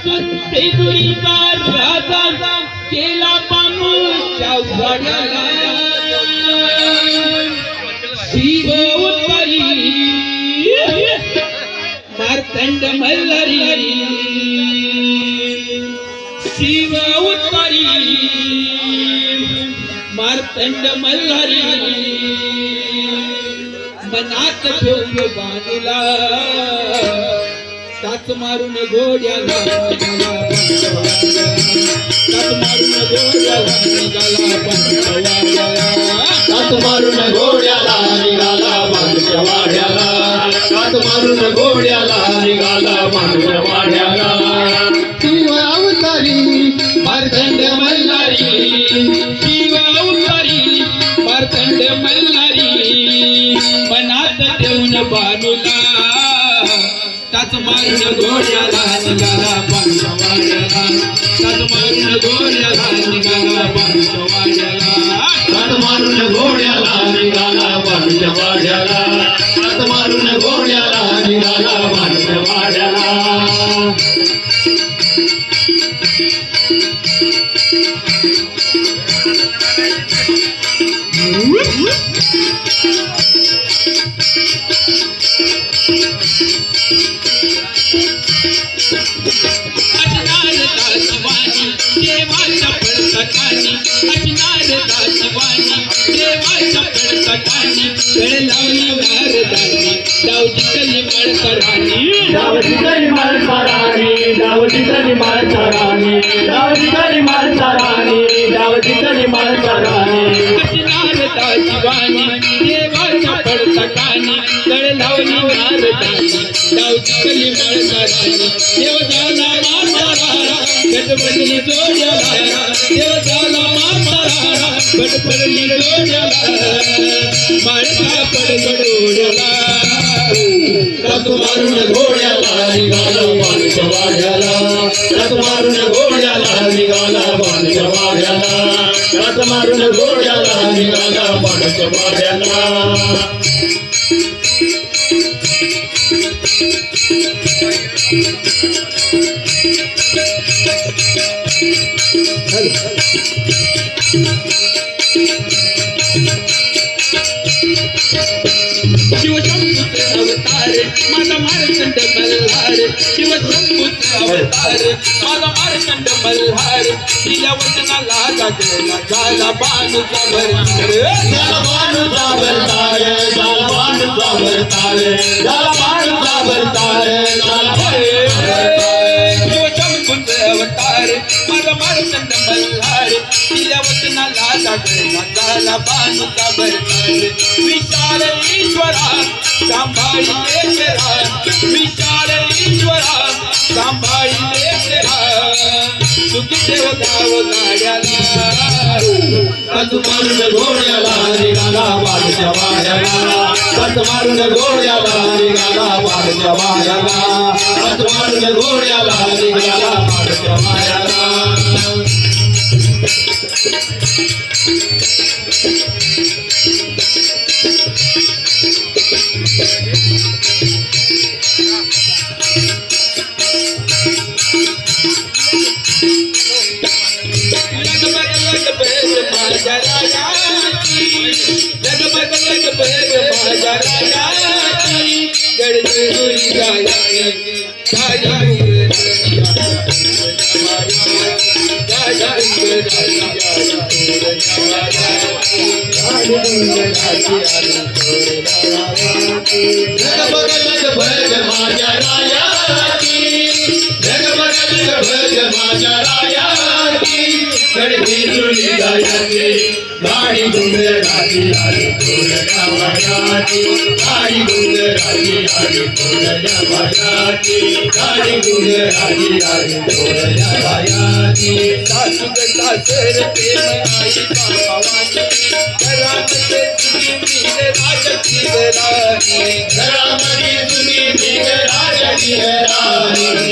हसून तेजुरीचा राजा केला पानूच्या वाड्याला शिव उत्तरी मार्तंड मल्लरी शिव उत्तरी मार्तंड मल्लरी मनात ठेवून बांधला टाच मारून घोड्याला ताच मारून घोड्याला निघाला पंचवाड्याला हात मारून घोड्याला निघाला मानच्या वाड्याला मारून घोड्याला निघाला मानच्या शिव अवतारी मल्हारी शिव अवतारी मल्हारी मनात ठेवून बाजूला ताच मारून घोड्याला निघाला पंचवाड्याला ताच मारून घोड्याला निघाला पंचवाड्याला हात मारून घोड्याला निघाला मानच्या कली मळकरानी दावती तरी माणसा रथ मारून घोड्याला निघाला मानच्या वाड्याला रथ मारून घोड्याला निघाला मानच्या वाड्याला रथ मारून घोड्याला निघाला मानच्या वाड्याला शिवशंभूचे अवतार माझा मारचंड मल्हार वचनाला लागला झाला बाणूचा भरणार झाला माणूचा भरतार झाला माणूचा भरतार झाला माणूचा भरतार झाला शिवशंभूचे अवतार माझा मारचंड मल्हार तिच्या वचनाला लागला झाला बाणूचा विशाल ईश्वरा सांभाळीले तेरा विशाल सुखी देव गाव गाड्याला कत मारून घोड्याला निघाला वाढच्या वाड्याला कत मारून घोड्याला निघाला वाड्याला मारून घोड्याला निघाला वाड्याला राजा जगभर जगभर कडकी जुळी गायाची गाडी डोंगराची आली थोड्या गावाची गाडी डोंगराची आली थोड्या गावाची आली सासर प्रेम आई घरामध्ये तुम्ही राणी घरामध्ये तुम्ही राणी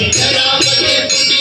घरामध्ये तुम्ही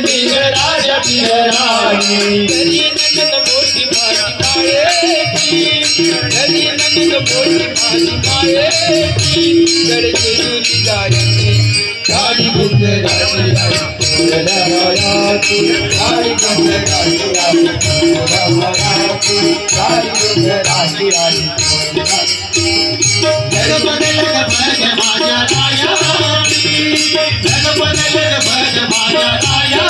तुम्ही भिग राजाची राणी घरामध्ये बिन राजा बिन राणी घरी नंदन मोठी माझी मायेची घरी नंदन मोठी माझी मायेची गडचे दुरी जायची गाडी गुजराती गाडी गुजराती जग बदल भज माझ्या रायाची जग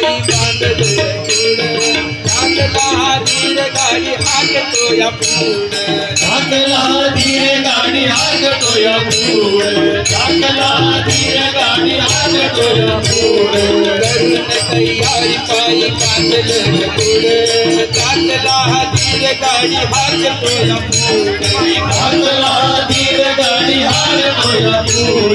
तयारी पायी बांधले चांदला धीर गाडी हाकतो या पुढे. चाकला धीरे गाडी हाकतो या पूर चाकला धीरे गाडी हाकतो या पूर करून तयारी पायी बांधले पुढे. चांदला धीर गाडी हाकतो या पुढे. चाकला धीरे गाडी हाकतो या पूर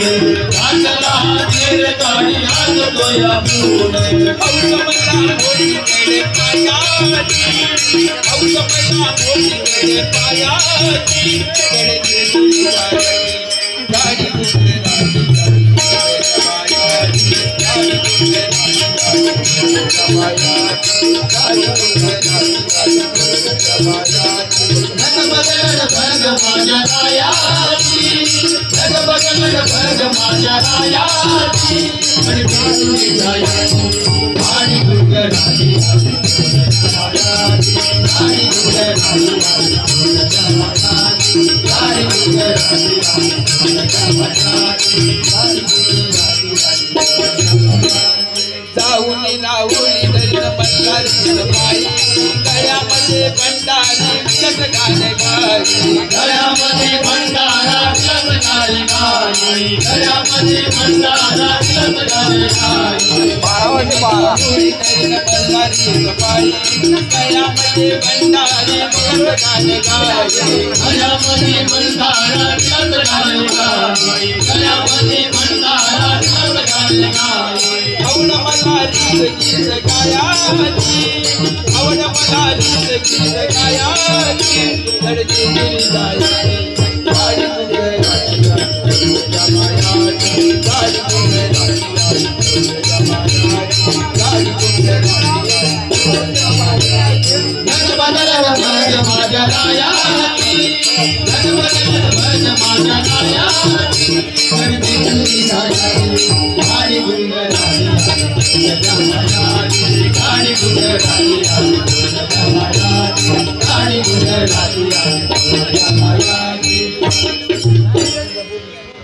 चाकला धीरे गाडी हाकतो या पूर औसमला मोठीकडे पायाची औसमला मोठीकडे पायाची गडचे दुरी जायची गाडी गुजराती जग बदल भग माझ्या रायाची जग बदल भग माझ्या रायाची आणि बिजुरी जायची गाडी गुजराती गाडी गुजराती गाडी जाऊनी लावणी धरण बंधारी बाई गळ्यामध्ये भंडारी विकत गाणे गाई गळ्यामध्ये भंडारा लग्नारी गाणी गळ्यामध्ये भंडारा लग्नारी गाणी लावणी धरण बंधारी बाई गळ्यामध्ये भंडारी विकत गाणे गाई गळ्यामध्ये भंडारा लग्नारी गाणी गळ्यामध्ये गायाची आवड मला गायाची गाडी गुंगराली गाडी